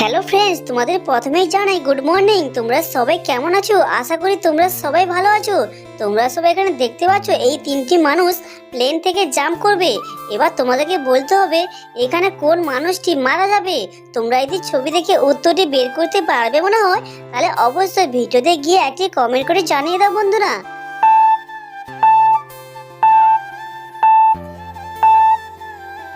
Hello friends তোমাদের প্রথমেই জানাই গুড মর্নিং তোমরা সবাই কেমন আছো? আশা করি তোমরা সবাই ভালো আছো। তোমরা সবাই এখানে দেখতে পাচ্ছ এই তিনটি মানুষ প্লেন থেকে জাম্প করবে। এবার তোমাদেরকে বলতে হবে, এখানে কোন মানুষটি মারা যাবে? তোমরা যদি ছবি দেখে উত্তরটি বের করতে পারবে মনে হয়, তাহলে অবশ্যই ভিডিওতে গিয়ে একটি কমেন্ট করে জানিয়ে দাও বন্ধুরা।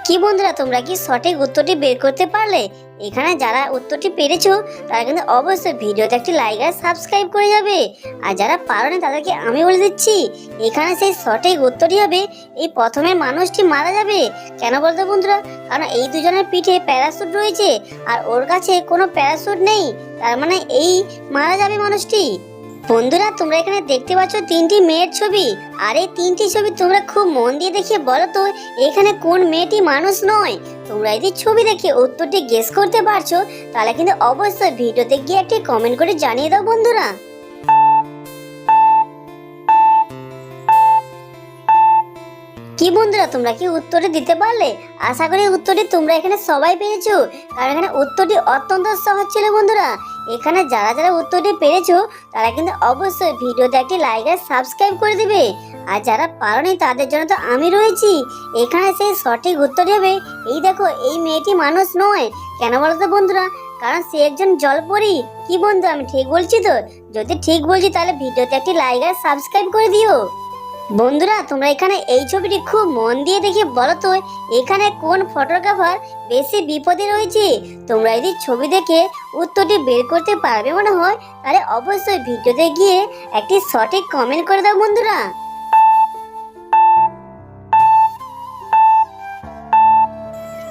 কি বন্ধুরা, তোমরা কি সঠিক উত্তরটি বের করতে পারলে? এখানে যারা উত্তরটি পেরেছ, তারা কিন্তু অবশ্যই ভিডিওতে একটি লাইক আর সাবস্ক্রাইব করে যাবে। আর যারা পারোনি তাদেরকে আমি বলে দিচ্ছি, এখানে সেই সঠিক উত্তরটি হবে, এই প্রথমে মানুষটি মারা যাবে। কেন বলতো বন্ধুরা? কারণ এই দুজনের পিঠে প্যারাসুট রয়েছে, আর ওর কাছে কোনো প্যারাসুট নেই। তার মানে এই মারা যাবে মানুষটি। বন্ধুরা, তোমরা এখানে দেখতে পাচ্ছ তিনটি মেয়ের ছবি। আর এই তিনটি ছবি তোমরা খুব মন দিয়ে দেখে বলো তো, এখানে কোন মেয়েটি মানুষ নয়? তোমরা যদি ছবি দেখে উত্তরটি গেস করতে পারছ, তাহলে কিন্তু অবশ্যই ভিডিওতে গিয়ে একটি কমেন্ট করে জানিয়ে দাও বন্ধুরা। কি বন্ধুরা, তোমরা কি উত্তরটি দিতে পারলে? আশা করি উত্তরটি তোমরা এখানে সবাই পেরেছ কারণ এখানে উত্তরটি অত্যন্ত সহজ ছিল বন্ধুরা। এখানে যারা যারা উত্তরটি পেরেছ, তারা কিন্তু অবশ্যই ভিডিওতে একটি লাইক আর সাবস্ক্রাইব করে দেবে। আর যারা পারোনি, তাদের জন্য তো আমি রয়েছি। এখানে সেই সঠিক উত্তর হবে এই দেখো, এই মেয়েটি মানুষ নয়। কেন বলো তো বন্ধুরা? কারণ সে একজন জলপরি। কি বন্ধু, আমি ঠিক বলছি তো? যদি ঠিক বলছি, তাহলে ভিডিওতে একটি লাইক আর সাবস্ক্রাইব করে দিও। বন্ধুরা, তোমরা এখানে এই ছবিটি খুব মন দিয়ে দেখে বলো তো, এখানে কোন ফটোগ্রাফার বেশি বিপদে রয়েছে? তোমরা যদি ছবি দেখে উত্তরটি বের করতে পারবে মনে হয়, তাহলে অবশ্যই ভিডিওতে গিয়ে একটি সঠিক কমেন্ট করে দাও বন্ধুরা।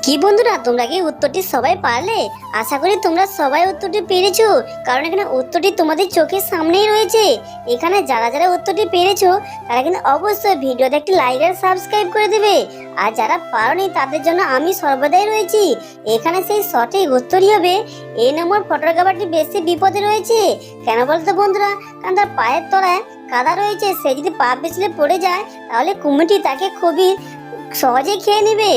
কি বন্ধুরা, তোমরা কি উত্তরটি সবাই পারলে? আশা করি তোমরা সবাই উত্তরটি পেরেছ, কারণ এখানে উত্তরটি তোমাদের চোখের সামনেই রয়েছে। এখানে যারা যারা উত্তরটি পেরেছ, তারা কিন্তু অবশ্যই ভিডিওতে একটি লাইক আর সাবস্ক্রাইব করে দেবে। আর যারা পারোনি, তাদের জন্য আমি সর্বদাই রয়েছি। এখানে সেই সঠিক উত্তরই হবে। এই নম্বর ফটোগ্রাফারটি বেশি বিপদে রয়েছে। কেন বলতো বন্ধুরা, কারণ তার পায়ের তলায় কাদা রয়েছে, সে যদি পা পিছলে পড়ে যায়, তাহলে কুমিটি তাকে খুবই সহজেই খেয়ে নেবে।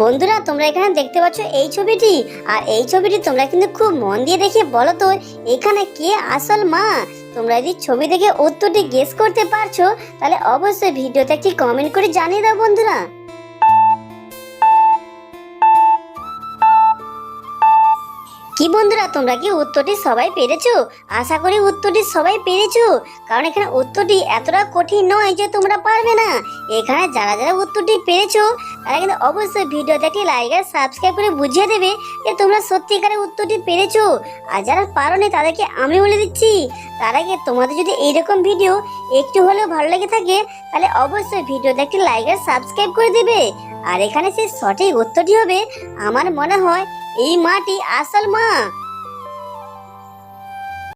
বন্ধুরা, তোমরা এখানে দেখতে পাচ্ছ এই ছবিটি। আর এই ছবিটি তোমরা কিন্তু খুব মন দিয়ে দেখে বলো তো, এখানে কে আসল মা? তোমরা যদি ছবি দেখে উত্তরটি গেস করতে পারছ, তাহলে অবশ্যই ভিডিওতে একটি কমেন্ট করে জানিয়ে দাও বন্ধুরা। কি বন্ধুরা, তোমরা কি উত্তরটি সবাই পেরেছ? আশা করি উত্তরটি সবাই পেরেছ। কারণ এখানে উত্তরটি এতটা কঠিন নয় যে তোমরা পারবে না। এখানে যারা যারা উত্তরটি পেরেছ, তারা কিন্তু অবশ্যই ভিডিওতে একটি লাইক আর সাবস্ক্রাইব করে বুঝিয়ে দেবে যে তোমরা সত্যিকারের উত্তরটি পেরেছ। আর যারা পারো পারোনি, তাদেরকে আমি বলে দিচ্ছি, তার আগে তোমাদের যদি এইরকম ভিডিও একটু হলেও ভালো লেগে থাকে, তাহলে অবশ্যই ভিডিওতে একটি লাইক আর সাবস্ক্রাইব করে দেবে। আর এখানে সেই সঠিক উত্তরটি হবে, আমার মনে হয় এই মাটি আসল মা